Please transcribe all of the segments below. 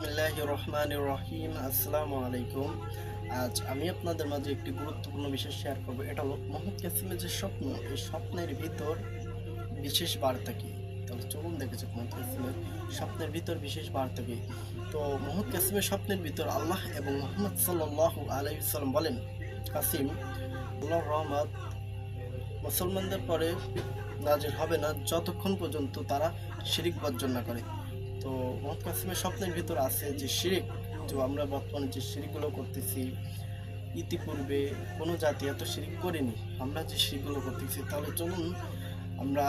বিসমিল্লাহ রহমান রহিম আসসালামু আলাইকুম আজ আমি আপনাদের মাঝে একটি গুরুত্বপূর্ণ বিষয় শেয়ার করব। এটা হলো মোহাম্মদ কাসিমের যে স্বপ্ন, এই স্বপ্নের ভিতর বিশেষ বার্তা কি? তাহলে চলুন দেখেছে মোহাম্মদ কাসিমের স্বপ্নের ভিতর বিশেষ বার্তা কি। তো মোহাম্মদ কাসিমের স্বপ্নের ভিতর আল্লাহ এবং মোহাম্মদ সাল্লাহ আলাইসাল্লাম বলেন, কাসিম, আল্লাহর রহমত মুসলমানদের পরে নাজির হবে না যতক্ষণ পর্যন্ত তারা শিরিক বর্জন না করে। তো মোহাম্মদ কাসিমের স্বপ্নের ভিতর আছে যে শিরিক, তো আমরা বর্তমানে যে শিরিকগুলো করতেছি, ইতিপূর্বে কোনো জাতি এত শিরিক করেনি, আমরা যে শিরিকগুলো করতেছি, তাহলে চলুন আমরা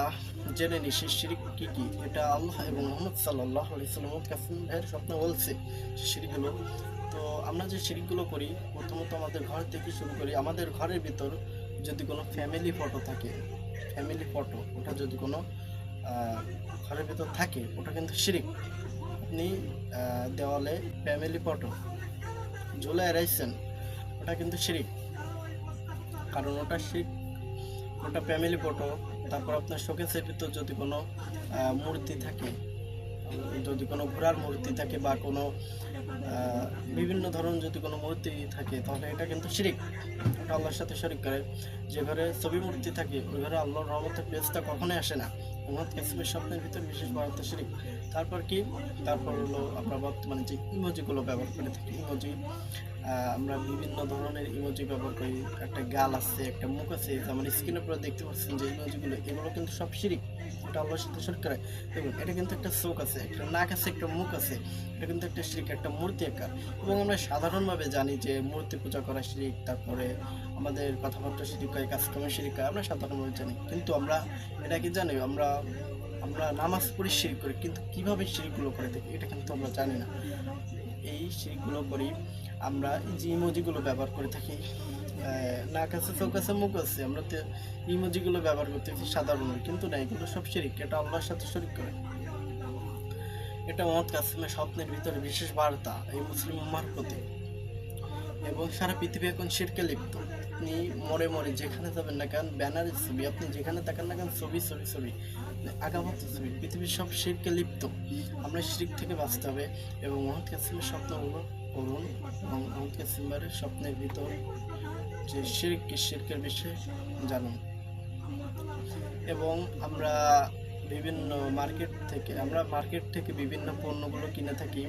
জেনে নিই সেই শিরিক কী কী? এটা আল্লাহ এবং মোহাম্মদ সাল্লাহ আলিয়াল্লাম মোহাম্মদ কাসিম ভাইয়ের স্বপ্নে বলছে শিরিকগুলো। তো আমরা যে শিরিকগুলো করি, প্রথমত আমাদের ঘর থেকে শুরু করি, আমাদের ঘরের ভিতর যদি কোনো ফ্যামিলি ফটো থাকে ফ্যামিলি ফটো ওটা যদি কোনো ঘরের ভিতর থাকে, ওটা কিন্তু শিরিক। আপনি দেওয়ালে ফ্যামিলি ফটো ঝুলে এড়াইছেন, ওটা কিন্তু শিরিক। কারণ ওটা শিখ ওটা ফ্যামিলি ফটো তারপর আপনার শোকেসের ভিতর যদি কোনো মূর্তি থাকে, যদি কোনো ঘোড়ার মূর্তি থাকে বা কোনো বিভিন্ন ধরনের যদি কোনো মূর্তি থাকে, তাহলে এটা কিন্তু শিরিক। ওটা আল্লাহর সাথে শরিক করে। যে ঘরে ছবি মূর্তি থাকে, ওই ঘরে আল্লাহর রহমতের পেজটা কখনোই আসে না। মোহাম্মদ কাসিমের স্বপ্নের ভিতর বিশেষ বার্তা শিরিক তারপর কি? তারপর হলো আমরা বর্তমানে যে ইমোজিগুলো ব্যবহার করে থাকি, ইমোজি আমরা বিভিন্ন ধরনের ইমোজি ব্যবহার করি। একটা গাল আছে, একটা মুখ আছে, যেমন স্ক্রিনের উপরে দেখতে পাচ্ছেন যে ইমোজিগুলো, এগুলো কিন্তু সব শিরিক এটা আল্লাহর সাথে এবং এটা কিন্তু একটা চোখ আছে, একটা নাক আছে, একটা মুখ আছে, এটা কিন্তু একটা শিরিক একটা মূর্তি আকার। এবং আমরা সাধারণভাবে জানি যে মূর্তি পূজা করা শিরিক তারপরে আমাদের কথাবার্তা শিরিক হয় কাজকর্মের শিরিক আমরা সাধারণভাবে জানি। কিন্তু আমরা এটা কি জানি আমরা আমরা নামাজ পড়ি শিরিক করি কিন্তু কীভাবে শিরিকগুলো করে থাকি এটা কিন্তু আমরা জানি না। এই শিরিকগুলো করি আমরা যে ইমোজিগুলো ব্যবহার করে থাকি আহ, নাক আছে চোখ আছে মুখ আছে আমরা তো ইমোজিগুলো ব্যবহার করতেছি সাধারণ কিন্তু না এগুলো সব শিরিক এটা আল্লাহর সাথে শরিক করে। এটা মোহাম্মদ কাসিমের স্বপ্নের ভিতরে বিশেষ বার্তা এই মুসলিম উম্মার প্রতি। এবং সারা পৃথিবী এখন শিরকে লিপ্ত। আপনি মরে মরে যেখানে যাবেন না কেন ব্যানারের ছবি, আপনি যেখানে তাকান না কেন, ছবি ছবি ছবি, আগামত ছবি, পৃথিবীর সব শিরকে লিপ্ত। আমরা শিরিক থেকে বাঁচতে হবে এবং মোহাম্মদ কাসিমের স্বপ্নগুলো করুন এবং মোহাম্মদ কাসিমের স্বপ্নের ভিতর যে শিরিক শিরকের বিষয়ে জানুন। এবং আমরা বিভিন্ন মার্কেট থেকে, আমরা মার্কেট থেকে বিভিন্ন পণ্যগুলো কিনে থাকি।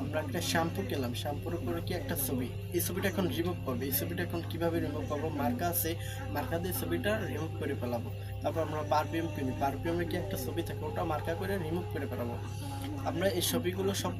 আমরা একটা শ্যাম্পু কিনলাম। শ্যাম্পুর উপরে কি একটা ছবি? এই ছবিটা এখন রিমুভ করবে। এই ছবিটা এখন কীভাবে রিমুভ করব? মার্কা আছে। মার্কা দিয়ে ছবিটা রিমুভ করে ফেলাবো। তারপর আমরা পারফিউম কিনি। পারফিউমে কি একটা ছবি থাকে? ওটা মার্কা করে রিমুভ করে ফেলাবো। আমরা এই ছবিগুলো সব